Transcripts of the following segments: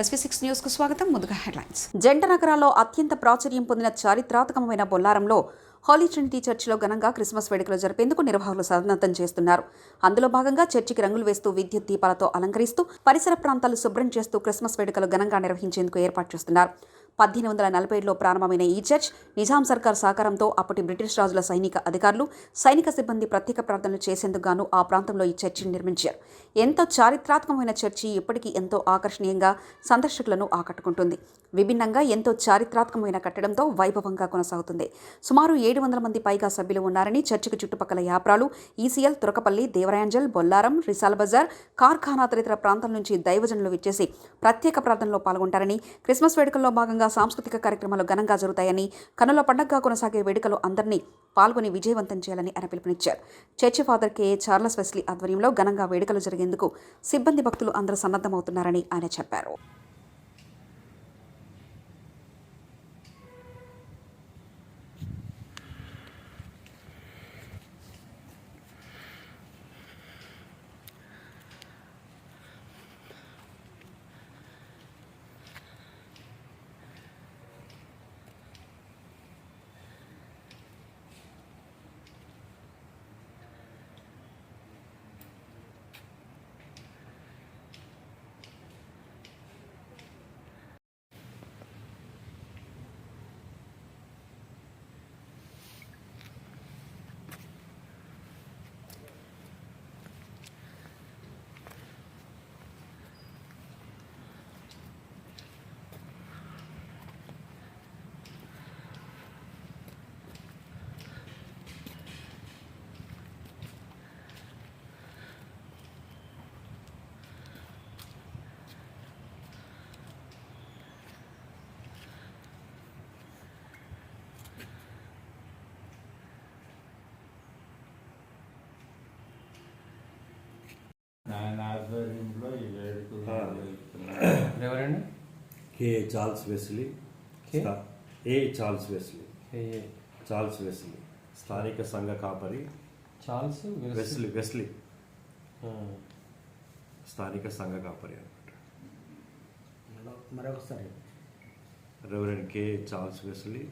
SV six న్యూస్కు స్వాగతం. ముందుగా హెడ్లైన్స్. జంట నగరాల్లో అత్యంత ప్రాచుర్యం పొందిన చారిత్రాత్మకమైన బొల్లారంలో హాలీ ట్రినిటీ చర్చిలో ఘనంగా క్రిస్మస్ వేడుకలు జరిపేందుకు నిర్వాహకులు సన్నద్ధం చేస్తున్నారు. అందులో భాగంగా చర్చికి రంగులు వేస్తూ విద్యుత్ దీపాలతో అలంకరిస్తూ పరిసర ప్రాంతాలు శుభ్రం చేస్తూ క్రిస్మస్ వేడుకలు ఘనంగా నిర్వహించేందుకు ఏర్పాటు చేస్తున్నారు. పద్దెనిమిది వందల నలభై ఏడులో ప్రారంభమైన ఈ చర్చ్ నిజాం సర్కార్ సహకారంతో అప్పటి బ్రిటిష్ రాజుల సైనిక అధికారులు సైనిక సిబ్బంది ప్రత్యేక ప్రార్థనలు చేసేందుకు గాను ఆ ప్రాంతంలో ఈ చర్చిని నిర్మించారు. ఎంతో చారిత్రాత్మకమైన చర్చి ఇప్పటికీ ఎంతో ఆకర్షణీయంగా సందర్శకులను ఆకట్టుకుంటుంది. విభిన్నంగా ఎంతో చారిత్రాత్మకమైన కట్టడంతో వైభవంగా కొనసాగుతుంది. సుమారు ఏడు వందల మంది పైగా సభ్యులు ఉన్నారని చర్చికి చుట్టుపక్కల యాప్రాలు ఈసీఎల్ తురకపల్లి దేవరాయంజల్ బొల్లారం రిసాల్ బజార్ కార్ఖానా తదితర ప్రాంతాల నుంచి దైవజనులు విచ్చేసి ప్రత్యేక ప్రార్థనలో పాల్గొంటారని క్రిస్మస్ వేడుకల్లో భాగంగా సాంస్కృతిక కార్యక్రమాలు ఘనంగా జరుగుతాయని కనుల పండగగా కొనసాగే వేడుకలు అందరినీ పాల్గొని విజయవంతం చేయాలని ఆయన పిలుపునిచ్చారు. Church father K. Charles Wesley ఆధ్వర్యంలో ఘనంగా వేడుకలు జరిగేందుకు సిబ్బంది భక్తులు అందరూ సన్నద్ధమవుతున్నారని ఆయన చెప్పారు ఆయన ఆధ్వర్యంలో ఈ వేడుకలు ఆ. జరుగుతున్నాయి. ఎవరండి కే చార్ల్స్ వెస్లీ ఏ చార్ల్స్ వెస్లీ చార్ల్స్ వెస్లీ స్థానిక సంఘ కాపరి. చార్ల్స్. వెస్లీ వెస్లీ స్థానిక సంఘ కాపరి అనమాట. మరొకసారి. రెవరెండ్ కే చార్ల్స్ వెస్లీ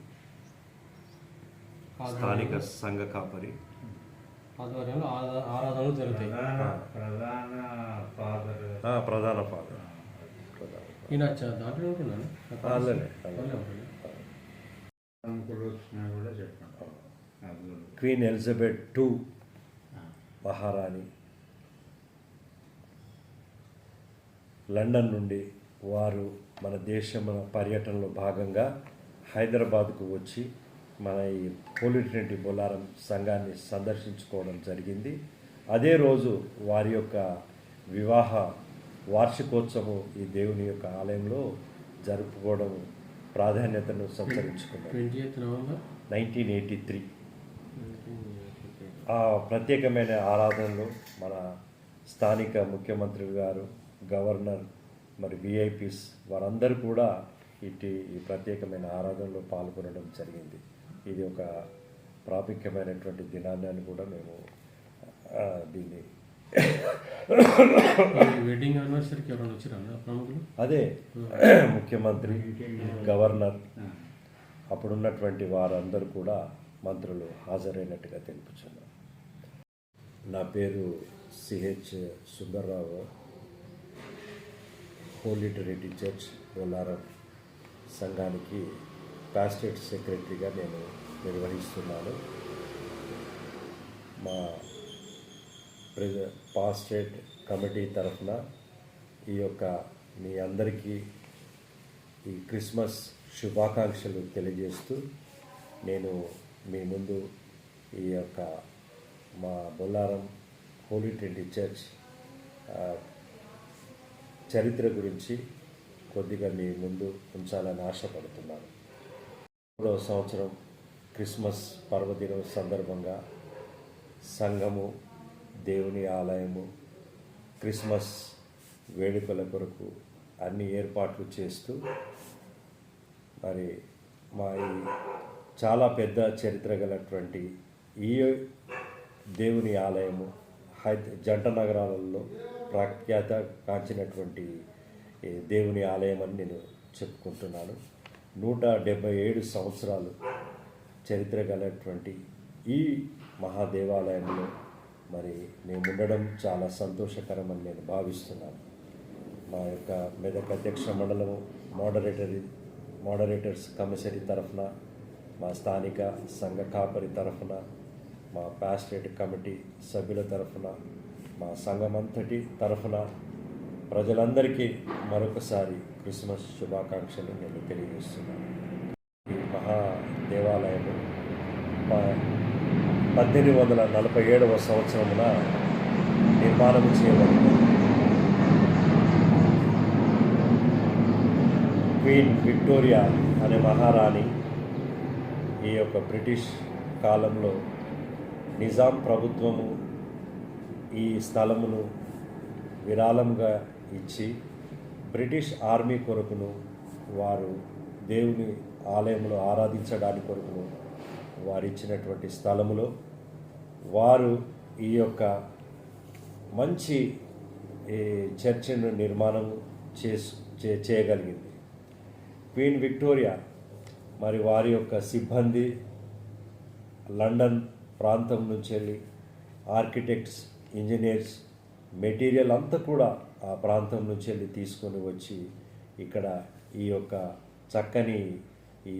స్థానిక సంఘ కాపరి. ఆధ్వర్యంలో ఆరా- ఆరాధనలు జరుగుతాయి. ప్రధాన ఫాదర్. ఆ, ప్రధాన ఫాదర్. ప్రధాన. దాంట్లో ఉంటున్నాను. క్వీన్ ఎలిజబెత్ టూ మహారాణి. లండన్ నుండి వారు మన దేశం పర్యటనలో భాగంగా హైదరాబాద్కు వచ్చి మన ఈ పోలిట్రినిటీ బొల్లారం సంఘాన్ని సందర్శించుకోవడం జరిగింది. అదే రోజు వారి యొక్క వివాహ వార్షికోత్సవం ఈ దేవుని యొక్క ఆలయంలో జరుపుకోవడం ప్రాధాన్యతను నవంబర్? Nineteen eighty three. ఆ ప్రత్యేకమైన ఆరాధనలో మన స్థానిక ముఖ్యమంత్రి గారు గవర్నర్ మరి విఐపీస్ వారందరూ కూడా ఇటు ఈ ప్రత్యేకమైన ఆరాధనలో పాల్గొనడం జరిగింది. ఇది ఒక ప్రాముఖ్యమైనటువంటి దినాన్ని కూడా మేము దీన్ని వెడ్డింగ్ యానివర్సరీకి ఎవరైనా వచ్చారా ప్రముఖులు? అదే ముఖ్యమంత్రి గవర్నర్. అప్పుడున్నటువంటి వారందరూ కూడా మంత్రులు హాజరైనట్టుగా తెలుపుచున్నారు నా పేరు CH Sundar Rao Holy Trinity Church Bollaram సంఘానికి పాస్టేట్ సెక్రటరీగా నేను నిర్వహిస్తున్నాను. మా ప్రెజ పాస్టేట్ కమిటీ తరఫున ఈ యొక్క మీ అందరికీ ఈ క్రిస్మస్ శుభాకాంక్షలు తెలియజేస్తూ నేను మీ ముందు ఈ యొక్క మా బొల్లారం హోలీ ట్వంటీ చర్చ్ చరిత్ర గురించి కొద్దిగా మీ ముందు ఉంచాలని ఆశపడుతున్నాను. మూడవ సంవత్సరం క్రిస్మస్ పర్వదినం సందర్భంగా సంఘము దేవుని ఆలయము క్రిస్మస్ వేడుకల కొరకు అన్ని ఏర్పాట్లు చేస్తూ మరి మా ఈ చాలా పెద్ద చరిత్ర గలటువంటి ఈ దేవుని ఆలయము హైద జంట నగరాలలో ప్రఖ్యాత కాంచినటువంటి దేవుని ఆలయం అని నేను చెప్పుకుంటున్నాను. నూట డెబ్భై ఏడు సంవత్సరాలు చరిత్ర గలటువంటి ఈ మహాదేవాలయంలో మరి మేము ఉండడం చాలా సంతోషకరమని నేను భావిస్తున్నాను. మా యొక్క మెదక్ అధ్యక్ష మండలం మోడరేటరీ మోడరేటర్స్ కమిషనరీ తరఫున మా స్థానిక సంఘ కాపరి తరఫున మా ప్యాస్టేట్ కమిటీ సభ్యుల తరఫున మా సంఘమంతటి తరఫున ప్రజలందరికీ మరొకసారి క్రిస్మస్ శుభాకాంక్షలు నేను తెలియజేస్తున్నాను. ఈ మహా దేవాలయము మా పద్దెనిమిది వందల నలభై ఏడవ సంవత్సరమున నిర్మాణం చేయబడింది. క్వీన్ విక్టోరియా అనే మహారాణి ఈ యొక్క బ్రిటిష్ కాలంలో నిజాం ప్రభుత్వము ఈ స్థలమును విరాళంగా ఇచ్చి బ్రిటిష్ ఆర్మీ కొరకును వారు దేవుని ఆలయంలో ఆరాధించడానికి కొరకును వారిచ్చినటువంటి స్థలములో వారు ఈ యొక్క మంచి ఈ చర్చిను నిర్మాణం చేసు చే చేయగలిగింది. క్వీన్ విక్టోరియా మరి వారి యొక్క సిబ్బంది లండన్ ప్రాంతం నుంచి వెళ్ళి ఆర్కిటెక్ట్స్ ఇంజనీర్స్ మెటీరియల్ అంతా కూడా ఆ ప్రాంతం నుంచి వెళ్ళి తీసుకొని వచ్చి ఇక్కడ ఈ యొక్క చక్కని ఈ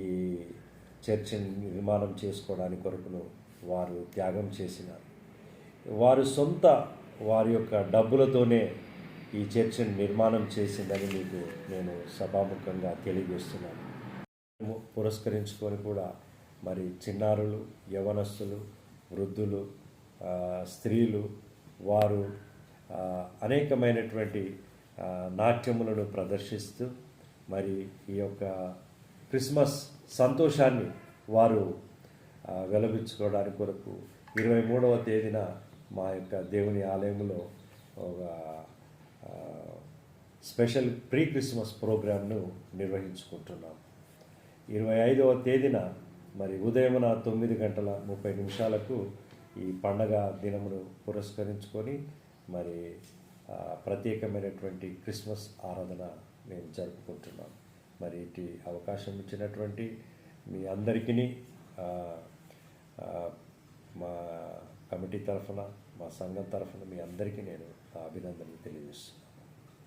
చర్చిని నిర్మాణం చేసుకోవడానికి కొరకును వారు త్యాగం చేసినారు. వారు సొంత వారి యొక్క డబ్బులతోనే ఈ చర్చిని నిర్మాణం చేసిందని మీకు నేను సభాముఖంగా తెలియజేస్తున్నాను. పురస్కరించుకొని కూడా మరి చిన్నారులు యవనస్తులు వృద్ధులు స్త్రీలు వారు అనేకమైనటువంటి నాట్యములను ప్రదర్శిస్తూ మరి ఈ యొక్క క్రిస్మస్ సంతోషాన్ని వారు వెలబించుకోవడానికి కొరకు ఇరవై మూడవ తేదీన మా యొక్క దేవుని ఆలయంలో ఒక స్పెషల్ ప్రీ క్రిస్మస్ ప్రోగ్రామ్ను నిర్వహించుకుంటున్నాం. ఇరవై ఐదవ తేదీన మరి ఉదయమున తొమ్మిది గంటల ముప్పై నిమిషాలకు ఈ పండగ దినమును పురస్కరించుకొని మరి ప్రత్యేకమైనటువంటి క్రిస్మస్ ఆరాధన మేము జరుపుకుంటున్నాం. మరి ఇటు అవకాశం ఇచ్చినటువంటి మీ అందరికీ మా కమిటీ తరఫున మా సంఘం తరఫున మీ అందరికీ నేను అభినందనలు తెలియజేస్తున్నాను.